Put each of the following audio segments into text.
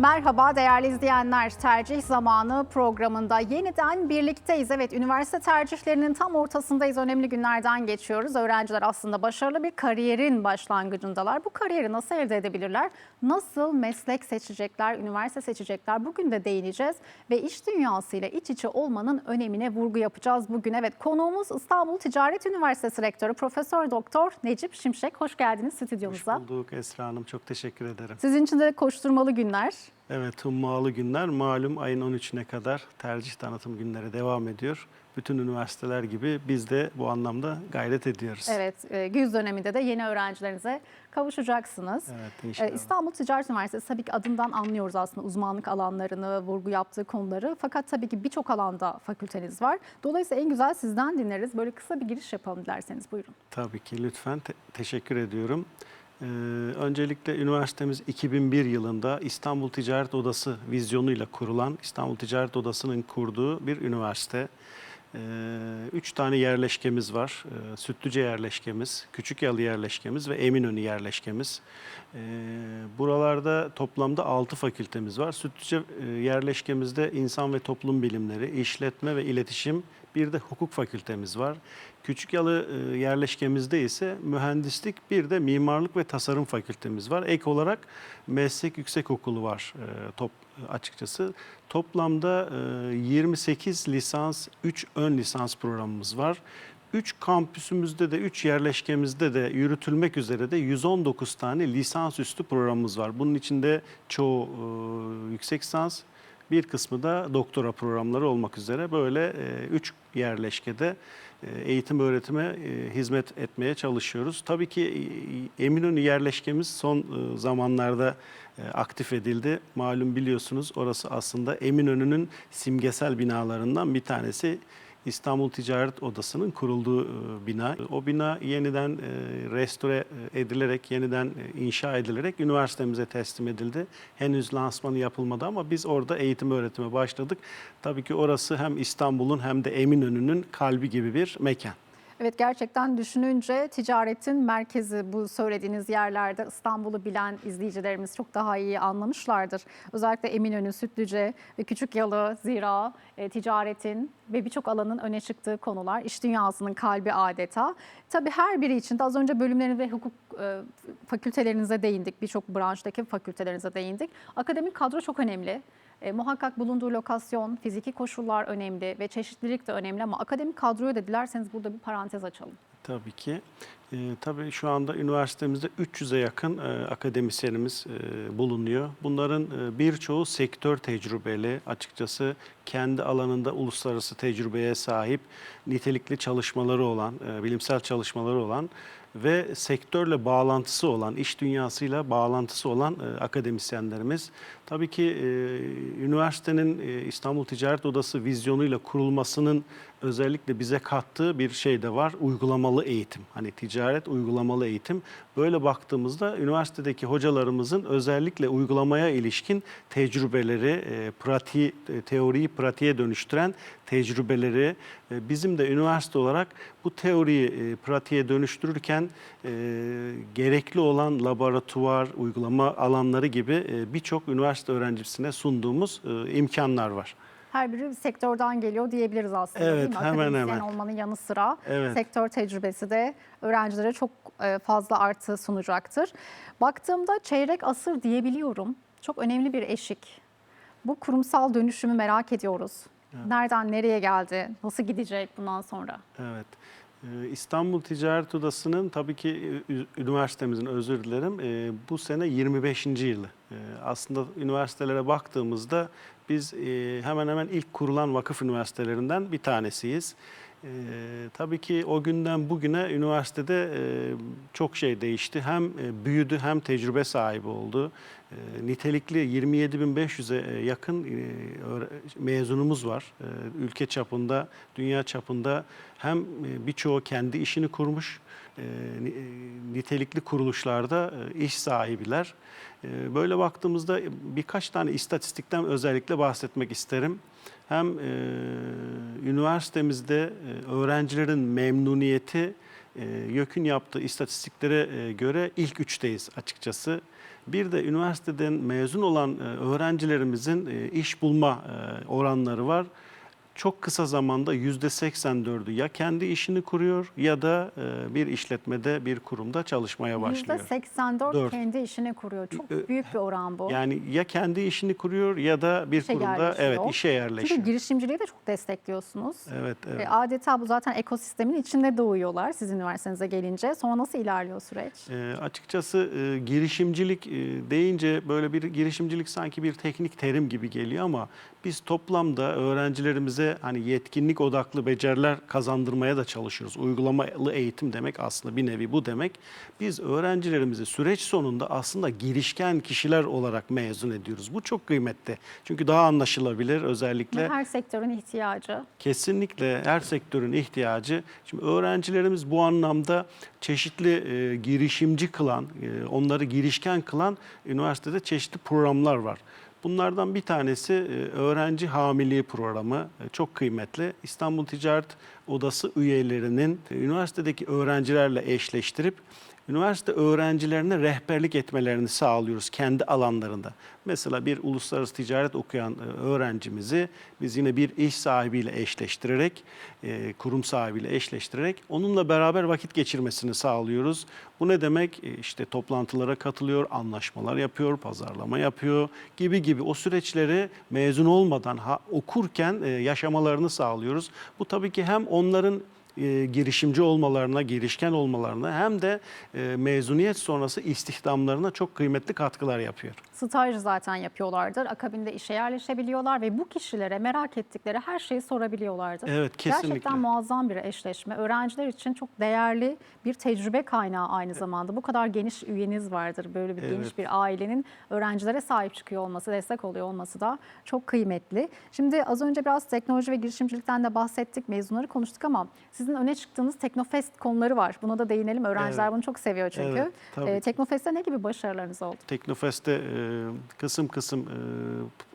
Merhaba değerli izleyenler. Tercih Zamanı programında yeniden birlikteyiz. Evet, üniversite tercihlerinin tam ortasındayız. Önemli günlerden geçiyoruz. Öğrenciler aslında başarılı bir kariyerin başlangıcındalar. Bu kariyeri nasıl elde edebilirler? Nasıl meslek seçecekler, üniversite seçecekler? Bugün de değineceğiz ve iş dünyasıyla iç içe olmanın önemine vurgu yapacağız bugün. Evet, konuğumuz İstanbul Ticaret Üniversitesi Rektörü Profesör Doktor Necip Şimşek. Hoş geldiniz stüdyomuza. Hoş bulduk Esra Hanım. Çok teşekkür ederim. Sizin için de koşturmalı günler. Evet, hummalı günler malum ayın 13'üne kadar tercih tanıtım günleri devam ediyor. Bütün üniversiteler gibi biz de bu anlamda gayret ediyoruz. Evet, e, güz döneminde de yeni öğrencilerinize kavuşacaksınız. Evet, E, inşallah. İstanbul Ticaret Üniversitesi tabii ki adından anlıyoruz aslında uzmanlık alanlarını, vurgu yaptığı konuları. Fakat tabii ki birçok alanda fakülteniz var. Dolayısıyla en güzel sizden dinleriz. Böyle kısa bir giriş yapalım dilerseniz buyurun. Tabii ki lütfen te- teşekkür ediyorum. Ee, öncelikle üniversitemiz 2001 yılında İstanbul Ticaret Odası vizyonuyla kurulan İstanbul Ticaret Odası'nın kurduğu bir üniversite. Ee, üç tane yerleşkemiz var. Ee, Sütlüce yerleşkemiz, Küçükyalı yerleşkemiz ve Eminönü yerleşkemiz. Ee, buralarda toplamda 6 fakültemiz var. Sütlüce e, yerleşkemizde insan ve toplum bilimleri, işletme ve iletişim, bir de hukuk fakültemiz var. Küçükyalı e, yerleşkemizde ise mühendislik, bir de mimarlık ve tasarım fakültemiz var. Ek olarak meslek yüksekokulu var e, top açıkçası. Toplamda e, 28 lisans, 3 ön lisans programımız var. 3 kampüsümüzde de 3 yerleşkemizde de yürütülmek üzere de 119 tane lisansüstü programımız var. Bunun içinde çoğu e, yüksek lisans, bir kısmı da doktora programları olmak üzere böyle 3 yerleşkede e, eğitim öğretime e, hizmet etmeye çalışıyoruz. Tabii ki e, Eminönü yerleşkemiz son e, zamanlarda e, aktif edildi. Malum biliyorsunuz orası aslında Eminönü'nün simgesel binalarından bir tanesi. İstanbul Ticaret Odası'nın kurulduğu e, bina. O bina yeniden e, restore edilerek, yeniden e, inşa edilerek üniversitemize teslim edildi. Henüz lansmanı yapılmadı ama biz orada eğitim öğretime başladık. Tabii ki orası hem İstanbul'un hem de Eminönü'nün kalbi gibi bir mekan. Evet gerçekten düşününce ticaretin merkezi bu söylediğiniz yerlerde İstanbul'u bilen izleyicilerimiz çok daha iyi anlamışlardır. Özellikle Eminönü, Sütlüce ve Küçükyalı, Zira, e, ticaretin ve birçok alanın öne çıktığı konular. İş dünyasının kalbi adeta. Tabii her biri için de az önce bölümleriniz ve hukuk e, fakültelerinize değindik. Birçok branştaki fakültelerinize değindik. Akademik kadro çok önemli. E, muhakkak bulunduğu lokasyon, fiziki koşullar önemli ve çeşitlilik de önemli ama akademik kadroyu da dilerseniz burada bir parantez açalım. Tabii ki. Ee, tabii şu anda üniversitemizde 300'e yakın e, akademisyenimiz e, bulunuyor. Bunların e, birçoğu sektör tecrübeli, açıkçası kendi alanında uluslararası tecrübeye sahip, nitelikli çalışmaları olan, e, bilimsel çalışmaları olan ve sektörle bağlantısı olan, iş dünyasıyla bağlantısı olan e, akademisyenlerimiz. Tabii ki e, üniversitenin e, İstanbul Ticaret Odası vizyonuyla kurulmasının özellikle bize kattığı bir şey de var. Uygulamalı eğitim. Hani ticaret uygulamalı eğitim. Böyle baktığımızda üniversitedeki hocalarımızın özellikle uygulamaya ilişkin tecrübeleri, e, pratiği, e, teoriyi pratiğe dönüştüren tecrübeleri e, bizim de üniversite olarak bu teoriyi e, pratiğe dönüştürürken e, gerekli olan laboratuvar, uygulama alanları gibi e, birçok üniversite öğrencisine sunduğumuz e, imkanlar var. Her biri bir sektörden geliyor diyebiliriz aslında Evet, değil mi? hemen Akademisyen hemen. olmanın yanı sıra Evet. sektör tecrübesi de öğrencilere çok e, fazla artı sunacaktır. Baktığımda çeyrek asır diyebiliyorum. Çok önemli bir eşik. Bu kurumsal dönüşümü merak ediyoruz. Nereden nereye geldi? Nasıl gidecek bundan sonra? Evet. Ee, İstanbul Ticaret Odası'nın tabii ki e, üniversitemizin özür dilerim e, bu sene 25. yılı. E, Aslında üniversitelere baktığımızda biz hemen hemen ilk kurulan vakıf üniversitelerinden bir tanesiyiz. E, tabii ki o günden bugüne üniversitede e, çok şey değişti. Hem e, büyüdü hem tecrübe sahibi oldu. E, nitelikli 27.500'e yakın e, mezunumuz var. E, ülke çapında, dünya çapında hem e, birçoğu kendi işini kurmuş, nitelikli kuruluşlarda e, iş sahibiler. E, Böyle baktığımızda birkaç tane istatistikten özellikle bahsetmek isterim. Hem e, üniversitemizde e, öğrencilerin memnuniyeti e, YÖK'ün yaptığı istatistiklere e, göre ilk üçteyiz açıkçası. Bir de üniversiteden mezun olan e, öğrencilerimizin e, iş bulma e, oranları var. Çok kısa zamanda yüzde 84'ü ya kendi işini kuruyor ya da e, bir işletmede bir kurumda çalışmaya başlıyor. %84 Dört. kendi işini kuruyor. Çok Ö- büyük bir oran bu. Yani ya kendi işini kuruyor ya da bir İşe kurumda evet işe yerleşiyor. Çünkü girişimciliği de çok destekliyorsunuz. Evet, evet. E, Adeta bu zaten ekosistemin içinde doğuyorlar siz üniversitenize gelince. Sonra nasıl ilerliyor süreç? E, açıkçası e, girişimcilik e, deyince böyle bir girişimcilik sanki bir teknik terim gibi geliyor ama biz toplamda öğrencilerimize hani yetkinlik odaklı beceriler kazandırmaya da çalışıyoruz. Uygulamalı eğitim demek aslında bir nevi bu demek. Biz öğrencilerimizi süreç sonunda aslında girişken kişiler olarak mezun ediyoruz. Bu çok kıymetli. Çünkü daha anlaşılabilir özellikle. Her sektörün ihtiyacı. Kesinlikle her sektörün ihtiyacı. Şimdi öğrencilerimiz bu anlamda çeşitli e, girişimci kılan, e, onları girişken kılan üniversitede çeşitli programlar var. Bunlardan bir tanesi e, öğrenci hamiliği programı E, çok kıymetli. İstanbul Ticaret Odası üyelerinin e, üniversitedeki öğrencilerle eşleştirip üniversite öğrencilerine rehberlik etmelerini sağlıyoruz kendi alanlarında. Mesela bir uluslararası ticaret okuyan e, öğrencimizi biz yine bir iş sahibiyle eşleştirerek, e, kurum sahibiyle eşleştirerek onunla beraber vakit geçirmesini sağlıyoruz. Bu ne demek? E, İşte toplantılara katılıyor, anlaşmalar yapıyor, pazarlama yapıyor gibi gibi o süreçleri mezun olmadan okurken yaşamalarını sağlıyoruz. Bu tabii ki hem onların e, girişimci olmalarına, girişken olmalarına hem de e, mezuniyet sonrası istihdamlarına çok kıymetli katkılar yapıyor. Staj zaten yapıyorlardır. Akabinde işe yerleşebiliyorlar ve bu kişilere merak ettikleri her şeyi sorabiliyorlardır. Evet, kesinlikle. Gerçekten muazzam bir eşleşme. Öğrenciler için çok değerli bir tecrübe kaynağı aynı zamanda. Bu kadar geniş üyeniz vardır. Böyle bir Evet. geniş bir ailenin öğrencilere sahip çıkıyor olması, destek oluyor olması da çok kıymetli. Şimdi az önce biraz teknoloji ve girişimcilikten de bahsettik. Mezunları konuştuk ama sizin öne çıktığınız Teknofest konuları var. Buna da değinelim. Öğrenciler Evet. bunu çok seviyor çünkü. Evet, tabii ki. Teknofest'te ne gibi başarılarınız oldu? Teknofest'te e, kısım kısım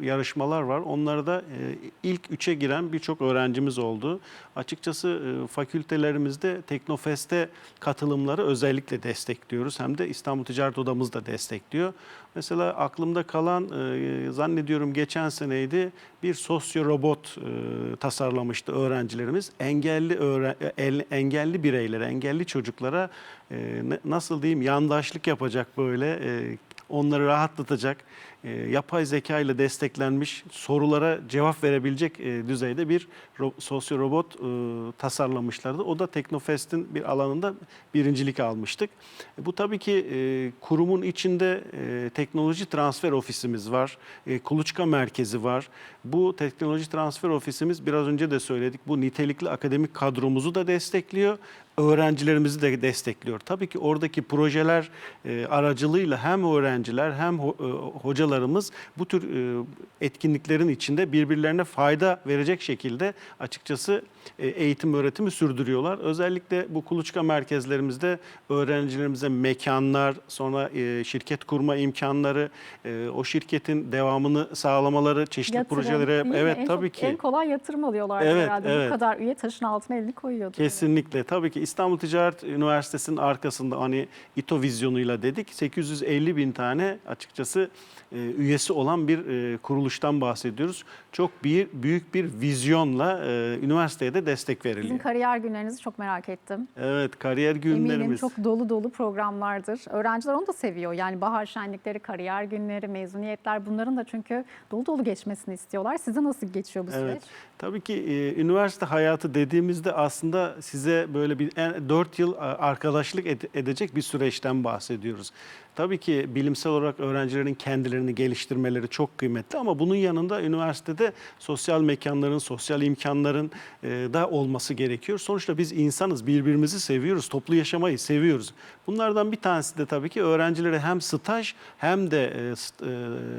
e, yarışmalar var. Onlarda e, ilk üçe giren birçok öğrencimiz oldu. Açıkçası e, fakültelerimizde Teknofest'e katılımları özellikle destekliyoruz. Hem de İstanbul Ticaret Odamız da destekliyor. Mesela aklımda kalan e, zannediyorum geçen seneydi bir sosyo robot e, tasarlamıştı öğrencilerimiz. Engelli öğren el- engelli bireylere, engelli çocuklara e, nasıl diyeyim yandaşlık yapacak böyle e, onları rahatlatacak, e, yapay zeka ile desteklenmiş sorulara cevap verebilecek e, düzeyde bir ro- sosyo robot e, tasarlamışlardı. O da Teknofest'in bir alanında birincilik almıştık. E, bu tabii ki e, kurumun içinde e, teknoloji transfer ofisimiz var, e, kuluçka merkezi var. Bu teknoloji transfer ofisimiz biraz önce de söyledik. Bu nitelikli akademik kadromuzu da destekliyor öğrencilerimizi de destekliyor. Tabii ki oradaki projeler e, aracılığıyla hem öğrenciler hem ho- e, hocalarımız bu tür e, etkinliklerin içinde birbirlerine fayda verecek şekilde açıkçası e, eğitim öğretimi sürdürüyorlar. Özellikle bu kuluçka merkezlerimizde öğrencilerimize mekanlar, sonra e, şirket kurma imkanları, e, o şirketin devamını sağlamaları, çeşitli Yatırım, projelere evet en tabii çok, ki. En kolay yatırım alıyorlar Evet, herhalde. evet. Bu kadar üye taşın altına elini koyuyordu. Kesinlikle. Tabii ki İstanbul Ticaret Üniversitesi'nin arkasında hani İTO vizyonuyla dedik 850 bin tane açıkçası e, üyesi olan bir e, kuruluştan bahsediyoruz. Çok bir, büyük bir vizyonla e, üniversiteye de destek Sizin veriliyor. kariyer günlerinizi çok merak ettim. Evet kariyer Eminim günlerimiz. çok dolu dolu programlardır. Öğrenciler onu da seviyor. Yani bahar şenlikleri, kariyer günleri, mezuniyetler bunların da çünkü dolu dolu geçmesini istiyorlar. Size nasıl geçiyor bu süreç? Evet. Tabii ki e, üniversite hayatı dediğimizde aslında size böyle bir 4 yıl e, arkadaşlık ed- edecek bir süreçten bahsediyoruz. Tabii ki bilimsel olarak öğrencilerin kendilerini geliştirmeleri çok kıymetli ama bunun yanında üniversitede sosyal mekanların, sosyal imkanların e, da olması gerekiyor. Sonuçta biz insanız, birbirimizi seviyoruz, toplu yaşamayı seviyoruz. Bunlardan bir tanesi de tabii ki öğrencilere hem staj hem de e,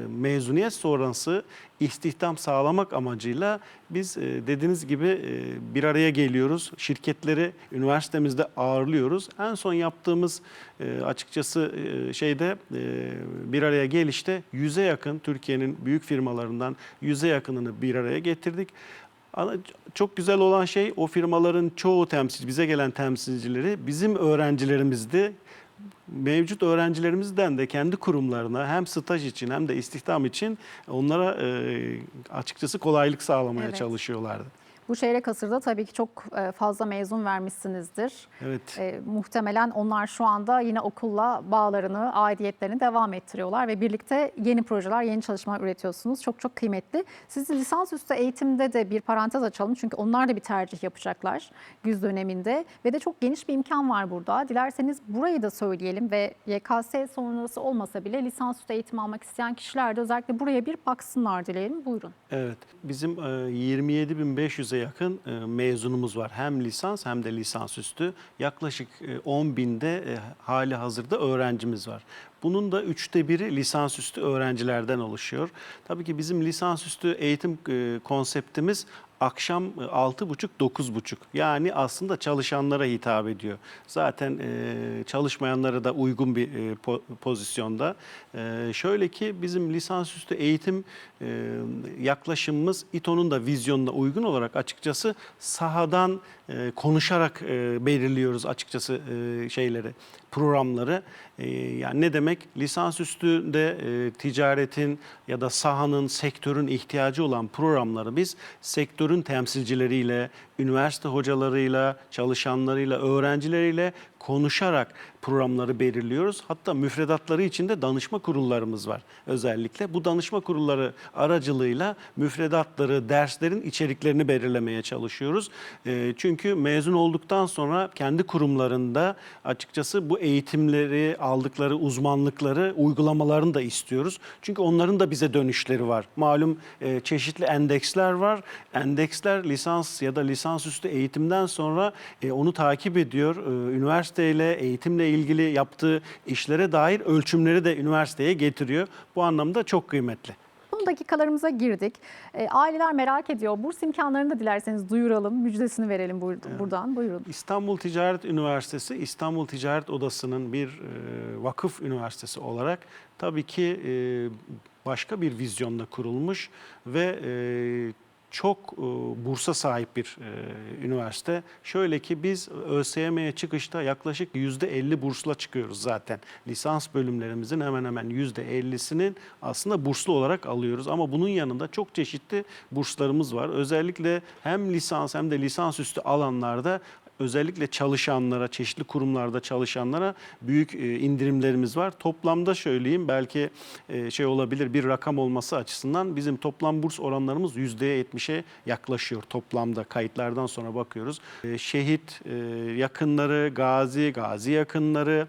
mezuniyet sonrası istihdam sağlamak amacıyla biz e, dediğiniz gibi e, bir araya geliyoruz. Şirketleri üniversitemizde ağırlıyoruz. En son yaptığımız e, açıkçası şeyde bir araya gelişte yüze yakın Türkiye'nin büyük firmalarından yüze yakınını bir araya getirdik. Çok güzel olan şey o firmaların çoğu temsil, bize gelen temsilcileri bizim öğrencilerimizdi. Mevcut öğrencilerimizden de kendi kurumlarına hem staj için hem de istihdam için onlara e, açıkçası kolaylık sağlamaya Evet. çalışıyorlardı. Bu çeyrek asırda tabii ki çok e, fazla mezun vermişsinizdir. Evet. E, muhtemelen onlar şu anda yine okulla bağlarını, aidiyetlerini devam ettiriyorlar ve birlikte yeni projeler, yeni çalışmalar üretiyorsunuz. Çok çok kıymetli. Siz lisansüstü eğitimde de bir parantez açalım çünkü onlar da bir tercih yapacaklar güz döneminde ve de çok geniş bir imkan var burada. Dilerseniz burayı da söyleyelim ve YKS sonrası olmasa bile lisansüstü eğitim almak isteyen kişiler de özellikle buraya bir baksınlar dileyelim. Buyurun. Evet. Bizim e, 27.500'e yakın e, mezunumuz var. Hem lisans hem de lisansüstü. Yaklaşık e, 10 binde e, hali hazırda öğrencimiz var. Bunun da üçte biri lisansüstü öğrencilerden oluşuyor. Tabii ki bizim lisansüstü eğitim e, konseptimiz akşam e, 6.30-9.30 yani aslında çalışanlara hitap ediyor. Zaten e, çalışmayanlara da uygun bir e, po- pozisyonda. E, şöyle ki bizim lisansüstü eğitim e, yaklaşımımız İTO'nun da vizyonuna uygun olarak açıkçası sahadan e, konuşarak e, belirliyoruz açıkçası e, şeyleri, programları. E, yani ne demek? Lisansüstüde e, ticaretin ya da sahanın, sektörün ihtiyacı olan programları biz sektörün temsilcileriyle, üniversite hocalarıyla, çalışanlarıyla, öğrencileriyle konuşarak programları belirliyoruz. Hatta müfredatları için de danışma kurullarımız var özellikle. Bu danışma kurulları aracılığıyla müfredatları, derslerin içeriklerini belirlemeye çalışıyoruz. E, çünkü mezun olduktan sonra kendi kurumlarında açıkçası bu eğitimleri, aldıkları uzmanlıkları, uygulamalarını da istiyoruz. Çünkü onların da bize dönüşleri var. Malum e, çeşitli endeksler var. Endeksler lisans ya da lisansüstü eğitimden sonra e, onu takip ediyor. E, üniversiteyle, eğitimle ilgili yaptığı işlere dair ölçümleri de üniversiteye getiriyor. Bu anlamda çok kıymetli. Son dakikalarımıza girdik. E, aileler merak ediyor. Burs imkanlarını da dilerseniz duyuralım, müjdesini verelim bur- buradan. Buyurun. İstanbul Ticaret Üniversitesi, İstanbul Ticaret Odası'nın bir e, vakıf üniversitesi olarak tabii ki e, başka bir vizyonla kurulmuş ve e, çok e, bursa sahip bir e, üniversite. Şöyle ki biz ÖSYM'ye çıkışta yaklaşık %50 bursla çıkıyoruz zaten. Lisans bölümlerimizin hemen hemen %50'sinin aslında burslu olarak alıyoruz. Ama bunun yanında çok çeşitli burslarımız var. Özellikle hem lisans hem de lisansüstü alanlarda özellikle çalışanlara, çeşitli kurumlarda çalışanlara büyük e, indirimlerimiz var. Toplamda söyleyeyim belki e, şey olabilir bir rakam olması açısından bizim toplam burs oranlarımız %70'e yaklaşıyor toplamda kayıtlardan sonra bakıyoruz. E, Şehit yakınları, gazi, gazi yakınları,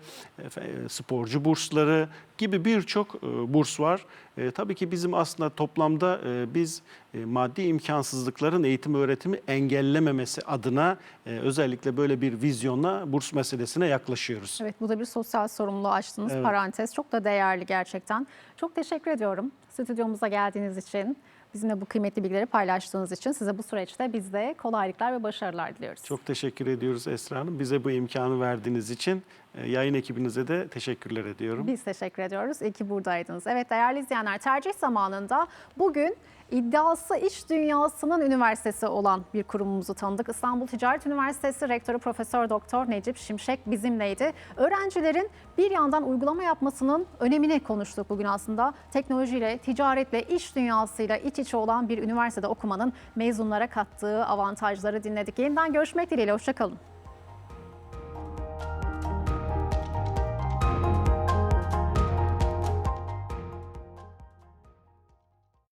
sporcu bursları gibi birçok e, burs var. E, tabii ki bizim aslında toplamda e, biz e, maddi imkansızlıkların eğitim öğretimi engellememesi adına e, özellikle böyle bir vizyonla burs meselesine yaklaşıyoruz. Evet bu da bir sosyal sorumluluğu açtığınız Evet. parantez. Çok da değerli gerçekten. Çok teşekkür ediyorum stüdyomuza geldiğiniz için. Bizimle bu kıymetli bilgileri paylaştığınız için size bu süreçte biz de kolaylıklar ve başarılar diliyoruz. Çok teşekkür ediyoruz Esra Hanım. Bize bu imkanı verdiğiniz için yayın ekibinize de teşekkürler ediyorum. Biz teşekkür ediyoruz. İyi ki buradaydınız. Evet değerli izleyenler tercih zamanında bugün iddiası iş dünyasının üniversitesi olan bir kurumumuzu tanıdık. İstanbul Ticaret Üniversitesi Rektörü Profesör Doktor Necip Şimşek bizimleydi. Öğrencilerin bir yandan uygulama yapmasının önemini konuştuk bugün aslında. Teknolojiyle, ticaretle, iş dünyasıyla iç içe olan bir üniversitede okumanın mezunlara kattığı avantajları dinledik. Yeniden görüşmek dileğiyle. Hoşçakalın.